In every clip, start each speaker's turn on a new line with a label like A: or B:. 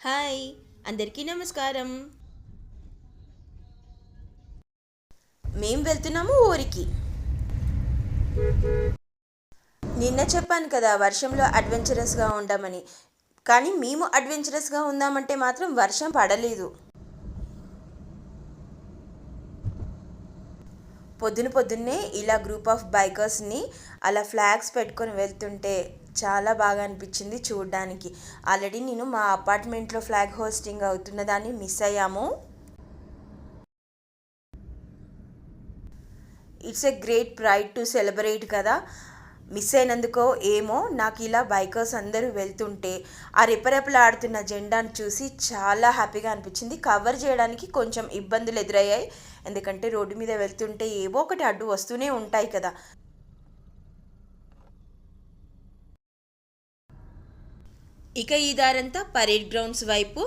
A: Hi అందరికీ నమస్కారం. మేము వెళ్తున్నాము ఊరికి. నిన్న చెప్పాను కదా వర్షంలో అడ్వెంచరస్గా ఉండమని. కానీ మేము అడ్వెంచరస్గా ఉందామంటే మాత్రం వర్షం పడలేదు. పొద్దున పొద్దున్నే ఇలా గ్రూప్ ఆఫ్ బైకర్స్ని అలా ఫ్లాగ్స్ పెట్టుకొని వెళ్తుంటే చాలా బాగా అనిపించింది చూడడానికి. ఆల్రెడీ నేను మా అపార్ట్మెంట్లో ఫ్లాగ్ హోస్టింగ్ అవుతున్న దాన్ని మిస్ అయ్యాము. It's a great pride to celebrate కదా. మిస్ అయినందుకో ఏమో నాకు ఇలా బైకర్స్ అందరూ వెళ్తుంటే ఆ రెపరెపలాడుతున్న జెండాను చూసి చాలా హ్యాపీగా అనిపించింది. కవర్ చేయడానికి కొంచెం ఇబ్బందులు ఎదురయ్యాయి. ఎందుకంటే రోడ్డు మీద వెళ్తుంటే ఏవో ఒకటి అడ్డు వస్తూనే ఉంటాయి కదా. ఇక ఈ దారంతా పరేడ్ గ్రౌండ్స్ వైపు.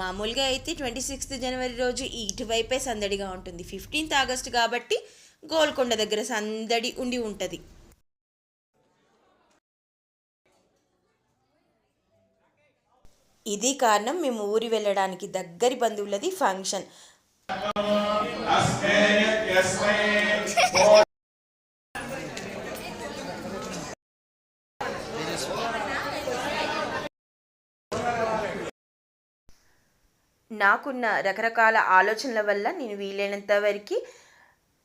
A: మామూలుగా అయితే ట్వంటీ సిక్స్త్ జనవరి రోజు ఇటువైపే సందడిగా ఉంటుంది. ఫిఫ్టీన్త్ ఆగస్ట్ కాబట్టి గోల్కొండ దగ్గర సందడి ఉండి ఉంటుంది. ఇది కారణం మేము ఊరి వెళ్ళడానికి దగ్గరి బంధువులది ఫంక్షన్. నాకున్న రకరకాల ఆలోచనల వల్ల నేను వీలైనంత వరకు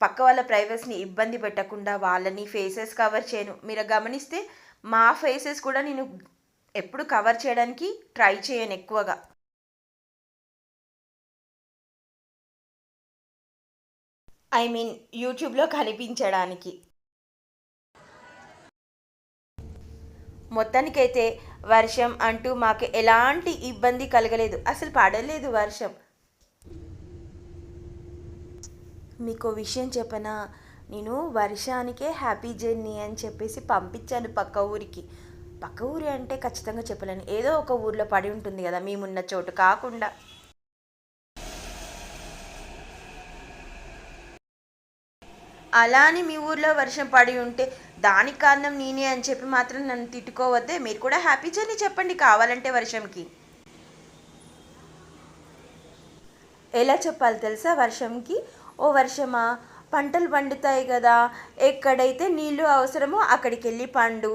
A: పక్క వాళ్ళ ప్రైవసీని ఇబ్బంది పెట్టకుండా వాళ్ళని ఫేసెస్ కవర్ చేయను. మీరు గమనిస్తే మా ఫేసెస్ కూడా నేను ఎప్పుడు కవర్ చేయడానికి ట్రై చేయను ఎక్కువగా. ఐ మీన్ యూట్యూబ్లో కనిపించడానికి. మొత్తానికైతే వర్షం అంటూ మాకు ఎలాంటి ఇబ్బంది కలగలేదు. అసలు పడలేదు వర్షం. మీకు విషయం చెప్పనా? నేను వర్షానికే హ్యాపీ జర్నీ అని చెప్పేసి పంపించాను పక్క ఊరికి. పక్క ఊరి అంటే ఖచ్చితంగా చెప్పలేను. ఏదో ఒక ఊర్లో పడి ఉంటుంది కదా మేమున్న చోటు కాకుండా. అలా అని మీ ఊర్లో వర్షం పడి ఉంటే దానికి కారణం నేనే అని చెప్పి మాత్రం నన్ను తిట్టుకోవద్దే. మీరు కూడా హ్యాపీ జర్నీ చెప్పండి కావాలంటే వర్షంకి. ఎలా చెప్పాలి తెలుసా? వర్షంకి. ఓ వర్షమా? పంటలు పండుతాయి కదా ఎక్కడైతే నీళ్ళు అవసరమో అక్కడికి వెళ్ళి పండు.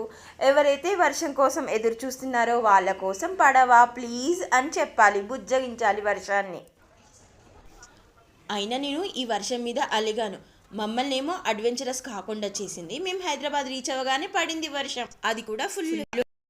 A: ఎవరైతే వర్షం కోసం ఎదురు చూస్తున్నారో వాళ్ళ కోసం పడవా ప్లీజ్ అని చెప్పాలి బుజ్జగించాలి వర్షాన్ని. అయినా నేను ఈ వర్షం మీద అలిగాను. మమ్మల్ని ఏమో అడ్వెంచరస్ కాకుండా చేసింది. మేము హైదరాబాద్ రీచ్ అవ్వగానే పడింది వర్షం. అది కూడా ఫుల్